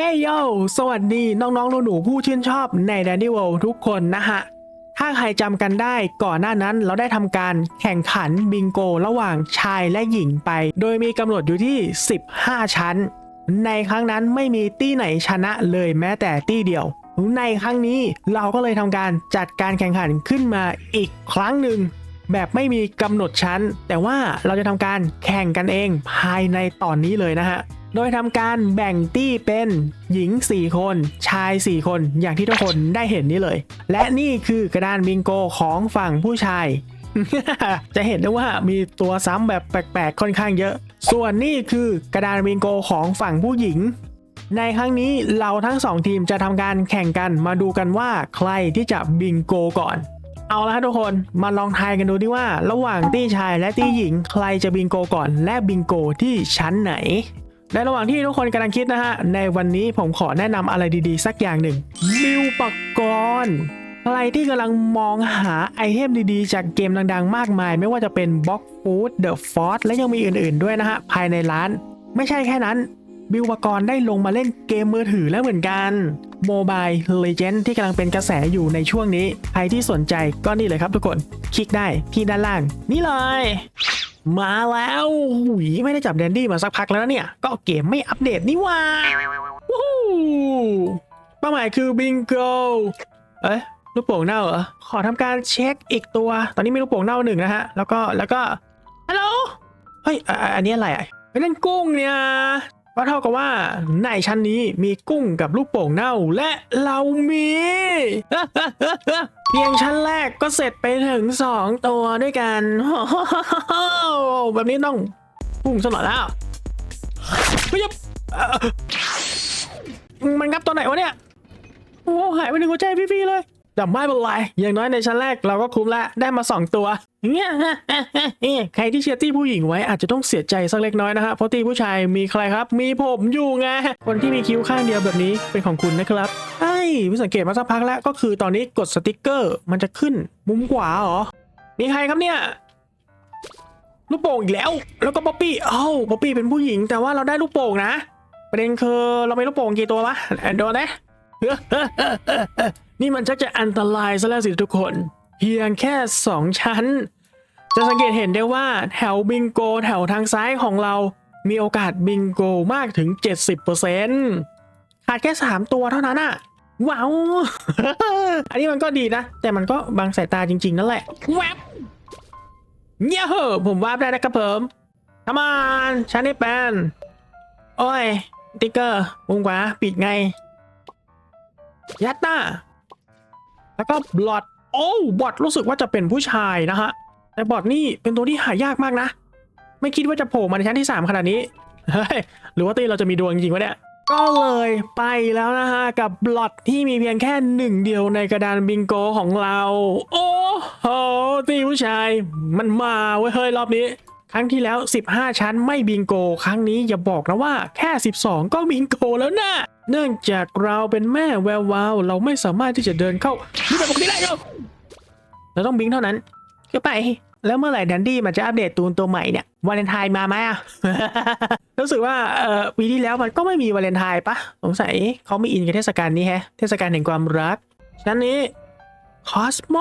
เฮ้ยโยสวัสดีน้องๆหนูๆผู้ชื่นชอบใน d ด n ี y World ทุกคนนะฮะ ถ้าใครจำกันได้ก่อนหน้านั้นเราได้ทำการแข่งขันบิงโกระหว่างชายและหญิงไป โดยมีกำหนดอยู่ที่ 15 ชั้น ในครั้งนั้นไม่มีตี้ไหนชนะเลยแม้แต่ตี้เดียว ในครั้งนี้เราก็เลยทำการจัดการแข่งขันขึ้นมาอีกครั้งหนึ่งแบบไม่มีกำหนดชั้น แต่ว่าเราจะทำการแข่งกันเองภายในตอนนี้เลยนะฮะ โดยทำการแบ่งตี้เป็นหญิง 4 คน ชาย 4 คน อย่างที่ทุกคนได้เห็นนี้เลย และนี่คือกระดานบิงโกของฝั่งผู้ชาย จะเห็นได้ว่ามีตัวซ้ำแบบแปลกๆ ค่อนข้างเยอะ ส่วนนี่คือกระดานบิงโกของฝั่งผู้หญิง ในครั้งนี้เราทั้งสองทีมจะทำการแข่งกันมาดูกันว่าใครที่จะบิงโกก่อนเอาละฮะทุกคนมาลองทายกันดูดิว่า ระหว่างตี้ชายและตี้หญิงใครจะบิงโกก่อน และบิงโกที่ชั้นไหน ในระหว่างที่ทุกคนกำลังคิดนะฮะ ในวันนี้ผมขอแนะนำอะไรดีๆ สักอย่างหนึ่งมิวปกรณ์ใครที่กำลังมองหาไอเทมดีๆ จากเกมดังๆ มากมาย ไม่ว่าจะเป็น Box Food The Force และยังมีอื่นๆด้วยนะฮะ ภายในร้าน ไม่ใช่แค่นั้นบิวปกรณ์ได้ลงมาเล่นเกมมือถือแล้วเหมือนกัน Mobile Legend ที่กำลังเป็นกระแสอยู่ในช่วงนี้ ใครที่สนใจก็นี่เลยครับทุกคน คลิกได้ที่ด้านล่าง นี่เลย มาแล้วหุยไม่ได้จับแดนดี้มาสักพักแล้วเนี่ย ก็เกมไม่อัปเดตนี่หว่าวู้ฮู้เป้าหมายคือบิงโกเอ้ยลูกโป่งเน่าเหรอ ขอทำการเช็คอีกตัว ตอนนี้มีลูกโป่งเน่าหนึ่งนะฮะ แล้วก็ แล้วก็ ฮัลโหล เฮ้ย อันนี้อะไรอะเปเล่นกุ้งเนี่ย ก็เท่ากับว่าในชั้นนี้มีกุ้งกับลูกโป่งเน่าและเรามี เพียงชั้นแรกก็เสร็จไปถึง 2 ตัวด้วยกันแบบนี้ต้องพุ่งสนอยแล้วเฮ้ยเอ่อมันงับตัวไหนวะเนี่ย โอ้หายไปหนึ่งหัวใจพี่ๆเลยแต่ไม่เป็นไรอย่างน้อยในชั้นแรกเราก็คุ้มละได้มา 2 ตัว ใครที่เชียร์ตี้ผู้หญิงไว้อาจจะต้องเสียใจสักเล็กน้อยนะฮะเพราะตี้ผู้ชายมีใครครับ มีผมอยู่ไงคนที่มีคิ้วข้างเดียวแบบนี้เป็นของคุณนะครับไอ้พี่สังเกตมาสักพักแล้วก็คือตอนนี้กดสติกเกอร์มันจะขึ้นมุมขวาเหรอมีใครครับเนี่ยลูกโป่งอีกแล้ว แล้วก็ป๊อปปี้เอ้าป๊อปปี้เป็นผู้หญิง แต่ว่าเราได้ลูกโป่งนะประเด็นคือเราไมีลูกโป่งกี่ตัววะโดนนะนี่มันชักจะอันตรายซะแล้วสิทุกคน เพียงแค่ 2 ชั้น จะสังเกตเห็นได้ว่าแถวบิงโกแถวทางซ้ายของเรา มีโอกาสบิงโกมากถึง 70%ขาดแค่ 3 ตัวเท่านั้นอะว้าว อันนี้มันก็ดีนะ แต่มันก็บังสายตาจริง ๆ นั่นแหละแวบเนี่ยเหอผมวาร์ปได้นะครับผมทำมานชั้นนี้เป็นโอ้ย ติ๊กเกอร์มุมขวาปิดไง ยัตตาแล้วก็บลอด โอ้บอทรู้สึกว่าจะเป็นผู้ชายนะฮะ แต่บอทนี่เป็นตัวที่หายากมากนะ ไม่คิดว่าจะโผล่มาในชั้นที่ 3 ขนาดนี้ เฮ้ย หรือว่าตีเราจะมีดวงจริงวะเนี่ย ก็เลยไปแล้วนะฮะ กับบลอทที่มีเพียงแค่หนึ่งเดียวในกระดานบิงโกของเรา โอ้โหตีผู้ชายมันมาเว้ยเฮ้ยรอบนี้ ครั้งที่แล้ว 15 ชั้นไม่บิงโก ครั้งนี้อย่าบอกนะว่าแค่ 12 ก็บิงโกแล้วนะ เนื่องจากเราเป็นแม่แวววาวเราไม่สามารถที่จะเดินเข้านี่แบบปกติได้หรอเราต้องบิงเท่านั้นก็ไป แล้วเมื่อไหร่ดันดี้มันจะอัปเดตตูนตัวใหม่เนี่ยวาเลนไทน์มาไหมอะรู้สึกว่าเออปีที่แล้วมันก็ไม่มีวาเลนไทน์ปะสงสัยเขาไม่อินกับเทศกาลนี้แฮะ เทศกาลแห่งความรักชั้นนี้คอสโม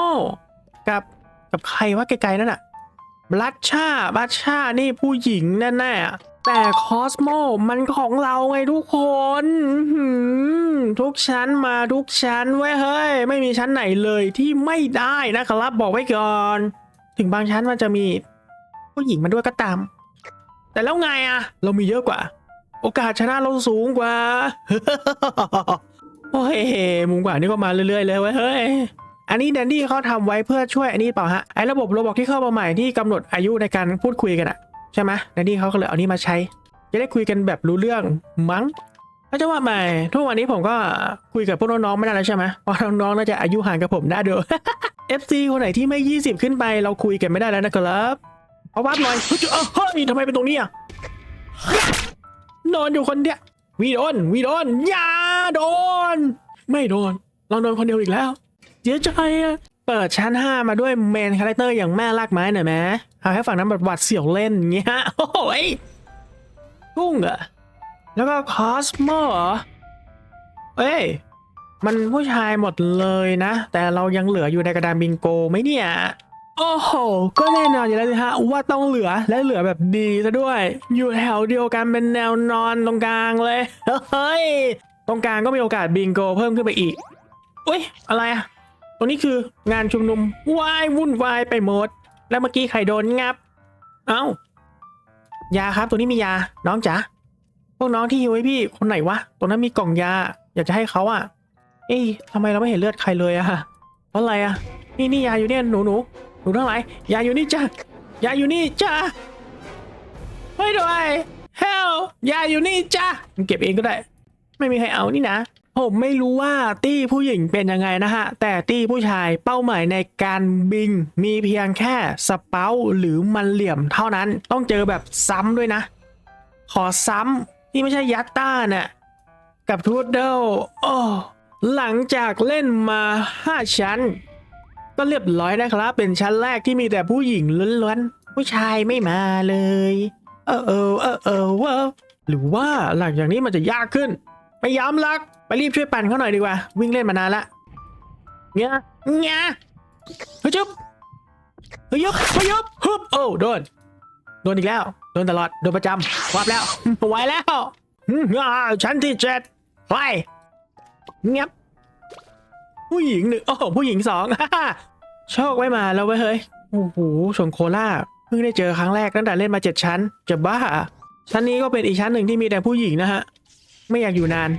กับกับใครว่าไกลๆนั่นอะบลัชชาบลัชชานี่ผู้หญิงแน่ๆอะ แต่คอสโมมันของเราไงทุกคนทุกชั้นมาทุกชั้นไว้ยเฮ้ย ไม่มีชั้นไหนเลยที่ไม่ได้นะครับบอกไว้ก่อน ถึงบางชั้นมันจะมี ผู้หญิงมาด้วยก็ตาม แต่แล้วไงอะเรามีเยอะกว่า โอกาสชนะเราสูงกว่าโอ้ยมุมกว่านี่ก็มาเรื่อยๆเลยเว้ยเฮ้ยอันนี้แดนดี้เขาทำไว้เพื่อช่วยอันนี้เปล่าฮะไอ้ระบบโรบอกที่เข้ามาใหม่ที่กำหนดอายุในการพูดคุยกันอะ ใช่ไหมแดนดี้เขาก็เลยเอานี้มาใช้ จะได้คุยกันแบบรู้เรื่องมั้งถ้าจะว่าใหม่ทุกวันนี้ผมก็คุยกับพวกน้องๆไม่ได้แล้วใช่ไหมเพราะน้องๆน่าจะอายุห่างกับผมได้เด้อ FC คนไหนที่ไม่ 20 ขึ้นไปเราคุยกันไม่ได้แล้วนะครับเอาวับหน่อยเฮ้ยเอ้าเฮ้ยทำไมเป็นตรงนี้อะนอนอยู่คนเดียววีโดนวีโดนอย่าโดน ไม่โดนเราโดนคนเดียวอีกแล้วเสียใจอะ เปิดชั้น 5 มาด้วยเมนคาแรคเตอร์อย่างแม่ลากไม้หน่อยไหมเอาให้ฝั่งนั้นแบบหวัดเสียวเล่นอย่างเงี้ยโอ้โหยกุ้งอะแล้วก็คอสโมเหรอเอ้ยมันผู้ชายหมดเลยนะ แต่เรายังเหลืออยู่ในกระดานบิงโกไหมเนี่ย โอ้โห ก็แน่นอนอยู่แล้วสิฮะว่าต้องเหลือและเหลือแบบดีซะด้วย อยู่แถวเดียวกันเป็นแนวนอนตรงกลางเลยเฮ้ยตรงกลางก็มีโอกาสบิงโกเพิ่มขึ้นไปอีกอุ้ยอะไรอะ ตรงนี้คืองานชุมนุมวายวุ่นวายไปหมด แล้วเมื่อกี้ใครโดนงับ เอ้ายาครับตัวนี้มียา น้องจ๋าพวกน้องที่ฮิวให้พี่คนไหนวะตรงนั้นมีกล่องยา อยากจะให้เขาอะเอ้ยทำไมเราไม่เห็นเลือดใครเลยอะเพราะอะไรอะนี่นี่ยาอยู่เนี่ยหนูหนูหนูทั้งหลายยาอยู่นี่จ้ายาอยู่นี่จ้าไม่ด้วยเฮลยาอยู่นี่จ้าเก็บเองก็ได้ ไม่มีใครเอานี่นะ ผมไม่รู้ว่าตี้ผู้หญิงเป็นยังไงนะฮะ แต่ตี้ผู้ชายเป้าหมายในการบินมีเพียงแค่สเปาหรือมันเหลี่ยมเท่านั้นต้องเจอแบบซ้ำด้วยนะ ขอซ้ำที่ไม่ใช่ยัตต้าเนี่ยกับทูดเดิลโอ้หลังจากเล่นมา 5 ชั้น ก็เรียบร้อยนะครับ เป็นชั้นแรกที่มีแต่ผู้หญิงล้วนๆ ผู้ชายไม่มาเลย เออเออเออเออหรือว่าหลังจากนี้มันจะยากขึ้น ไม่ย้ำลักไปรีบช่วยปั่นเขาหน่อยดีกว่า วิ่งเล่นมานานละเงี้ยเงี้ยเฮ้ยจุ๊บเฮ้ยยุบเฮ้ยยุบฮึบโอ้โดนโดนอีกแล้ว โดนตลอด โดนประจำวับแล้วไหวแล้วอ่าชั้นที่เจ็ดไปเงียบผู้หญิงหนึ่งโอ้โหผู้หญิงสองฮ่าฮ่าโชคไว้มาแล้วเว้ยเฮ้ยโอ้โหชนโคล่าเพิ่งได้เจอครั้งแรกตั้งแต่เล่นมาเจ็ดชั้น จะบ้า ชั้นนี้ก็เป็นอีกชั้นหนึ่งที่มีแต่ผู้หญิงนะฮะ ไม่อยากอยู่นาน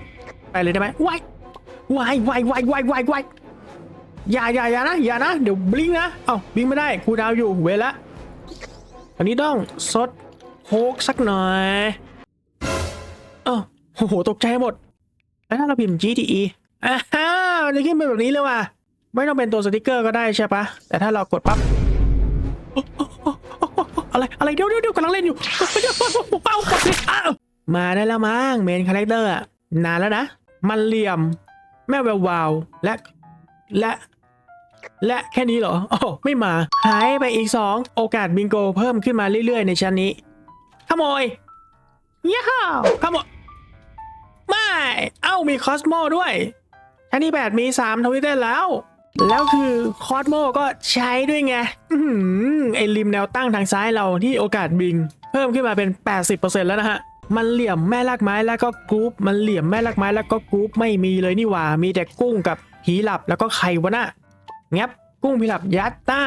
ไปเลยได้ไหมวายวายวายวายวายวายวายอย่าอย่าอย่านะอย่านะเดี๋ยวบลิงนะเอ้าบลิงไม่ได้ครูดาวอยู่เวละอันนี้ต้องซดโคกสักหน่อยเออโอ้โหตกใจหมดแล้วถ้าเราพิมพ์ GTE อ่าฮะมันจะขึ้นเป็นแบบนี้เลยว่ะไม่ต้องเป็นตัวสติกเกอร์ก็ได้ใช่ปะแต่ถ้าเรากดปั๊บอะไรอะไรเดี๋ยวเดี๋ยวเดี๋ยวกำลังเล่นอยู่เดี๋ยวเป้ากดเลยอ้าว มาได้แล้วมั้งเมนคาแรคเตอร์อะนานแล้วนะ มันเหลี่ยม แม่แวววาว และ และ และแค่นี้เหรอ โอ้ไม่มา หายไปอีก 2 โอกาสบิงโกเพิ่มขึ้นมาเรื่อยๆ ในชั้นนี้ ขโมยย้าขโมย ไม่ เอ้ามีคอสโมด้วย ชั้นที่ 8 มี 3 ทวิตเตอร์แล้ว แล้วคือคอสโมก็ใช้ด้วยไงอื้อหือไอริมแนวตั้งทางซ้ายเราที่โอกาสบิง เพิ่มขึ้นมาเป็น 80%แล้วนะฮะ มันเหลี่ยมแม่ลากไม้แล้วก็กรุ๊ปมันเหลี่ยมแม่ลากไม้แล้วก็กรุ๊ปไม่มีเลยนี่หว่า มีแต่กุ้งกับผีหลับแล้วก็ไข่วะน่ะงับกุ้งผีหลับยัตต้า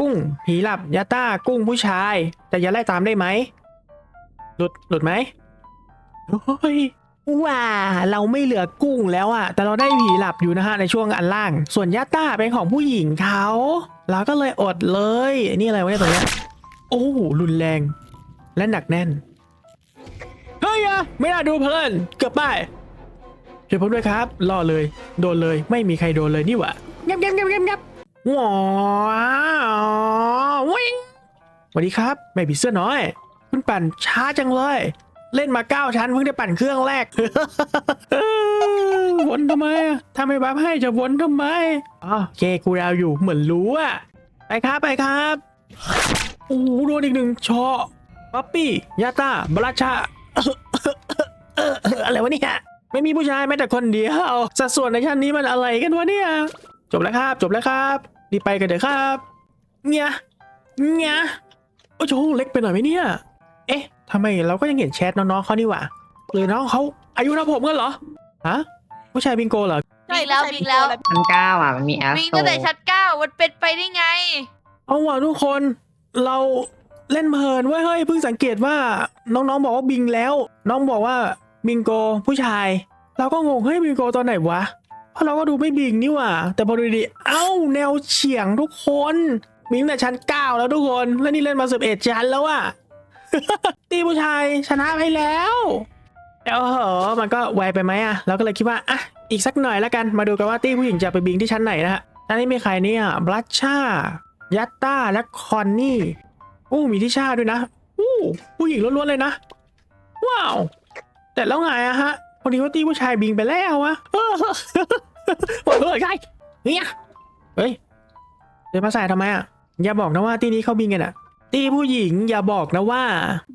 กุ้งผีหลับยัตต้า กุ้งผู้ชาย แต่อย่าไล่ตามได้ไหมหลุดหลุดไหมโอ้ยว้าเราไม่เหลือกุ้งแล้วอะแต่เราได้ผีหลับอยู่นะฮะในช่วงอันล่าง ส่วนยัตต้าเป็นของผู้หญิงเขาเราก็เลยอดเลย นี่อะไรวะเนี่ยตรงเนี้ยโอ้รุนแรงและหนักแน่นเฮ้ ยอะไม่น่าดูเพลินเกือบไปช่วยผมด้วยครับรอเลยโดนเลยไม่มีใครโดนเลยนี่หว่าเงียบเงียบเงียบเงียบเงียบว้าววิ่งสวัสดีครับไม่ผีเสื้อน้อย คุณปั่นช้าจังเลย เล่นมาเก้าชั้นเพิ่งได้ปั่นเครื่องแรกวนทำไมอะถ้าไม่บัฟให้จะวนทำไมอ๋อโอเคกูดาวอยู่เหมือนรู้อะไปครับไปครับโอ้โหโดนอีกหนึ่งชอป๊อปปี้ยาตาบราชา เออเอออะไรวะเนี่ยไม่มีผู้ชายแม้แต่คนเดียวสัดส่วนในชั้นนี้มันอะไรกันวะเนี่ย จบแล้วครับ จบแล้วครับรีบไปกันเถอะครับเนี่ยเนี่ยโอ้โหเล็กไปหน่อยไหมเนี่ย เอ๊ะทำไมเราก็ยังเห็นแชทน้องๆเขานี่หว่าหรือน้องเขาอายุเท่าผมกันเหรอฮะผู้ชายบิงโกเหรอใช่แล้วบิงแล้วชั้นเก้าอะมันมีแอสบิงโตตั้งแต่ชั้นเก้ามันเป็นไปได้ไง เอาว่ะทุกคนเราเล่นเพลินเว้ยเฮ้ยเพิ่งสังเกตว่าน้องๆบอกว่าบิงแล้ว น้องบอกว่า บิงโก ผู้ชาย เราก็งงเฮ้ยบิงโกตอนไหนวะ เพราะเราก็ดูไม่บิงนี่หว่า แต่พอดูดีๆเอ้าแนวเฉียงทุกคนบิงแต่ชั้นเก้าแล้วทุกคนแล้วนี่เล่นมาสิบเอ็ดชั้นแล้วอะตีผู้ชายชนะไปแล้วแต่เออมันก็ไวไปไหมอะเราก็เลยคิดว่าอะอีกสักหน่อยแล้วกันมาดูกันว่าตี้ผู้หญิงจะไปบิงที่ชั้นไหนนะฮะชั้นนี้มีใครเนี่ยบลัชชายัตตาและคอนนี่อู้มีทิชาด้วยนะอู้ผู้หญิงล้วนๆเลยนะ ว้าว แต่แล้วไงอะฮะพอดีว่าตีผู้ชายบิงไปแล้ววะเออโอ้ยเฮ้ยใช่เนี่ยเฮ้ยเดี๋ยวมาใส่ทำไมอะอย่าบอกนะว่าตีนี้เขาบิงกันอะตีผู้หญิงอย่าบอกนะว่า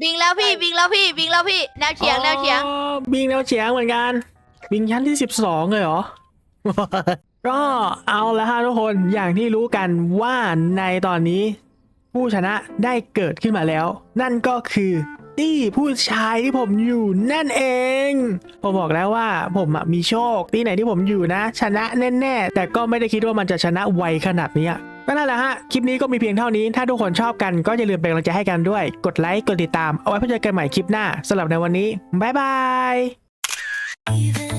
บิงแล้วพี่บิงแล้วพี่บิงแล้วพี่แนวเฉียงแนวเฉียงอ๋อบิงแนวเฉียงเหมือนกัน บิงชั้นที่12เลยเหรอ ก็เอาละฮะทุกคนอย่างที่รู้กันว่าในตอนนี้ ผู้ชนะได้เกิดขึ้นมาแล้ว นั่นก็คือ ตี้ผู้ชายที่ผมอยู่นั่นเอง ผมบอกแล้วว่าผมมีโชคที่ไหนที่ผมอยู่นะ ชนะแน่ๆ แต่ก็ไม่ได้คิดว่ามันจะชนะไวขนาดนี้ก็นั่นแหละฮะ คลิปนี้ก็มีเพียงเท่านี้ ถ้าทุกคนชอบกันก็อย่าลืมเป็นกำลังใจให้กันด้วย กดไลค์ กดติดตาม เอาไว้พบเจอกันใหม่คลิปหน้าสำหรับในวันนี้ บ๊ายบาย Even